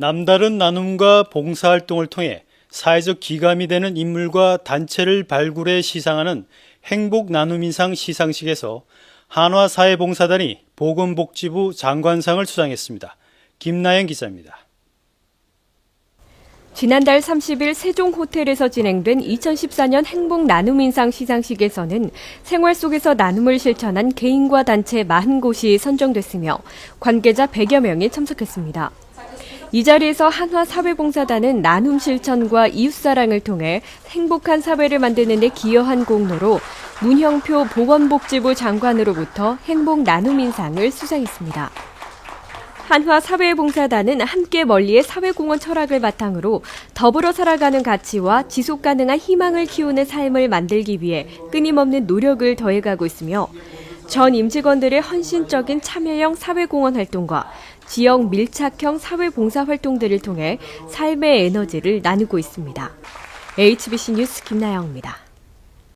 남다른 나눔과 봉사활동을 통해 사회적 기감이 되는 인물과 단체를 발굴해 시상하는 행복 나눔인상 시상식에서 한화사회봉사단이 보건복지부 장관상을 수상했습니다. 김나영 기자입니다. 지난달 30일 세종 호텔에서 진행된 2014년 행복 나눔 인상 시상식에서는 생활 속에서 나눔을 실천한 개인과 단체 40곳이 선정됐으며 관계자 100여 명이 참석했습니다. 이 자리에서 한화 사회봉사단은 나눔 실천과 이웃사랑을 통해 행복한 사회를 만드는 데 기여한 공로로 문형표 보건복지부 장관으로부터 행복 나눔 인상을 수상했습니다. 한화 사회봉사단은 함께 멀리의 사회공헌 철학을 바탕으로 더불어 살아가는 가치와 지속 가능한 희망을 키우는 삶을 만들기 위해 끊임없는 노력을 더해가고 있으며 전 임직원들의 헌신적인 참여형 사회공헌 활동과 지역 밀착형 사회봉사 활동들을 통해 삶의 에너지를 나누고 있습니다. HBC 뉴스 김나영입니다.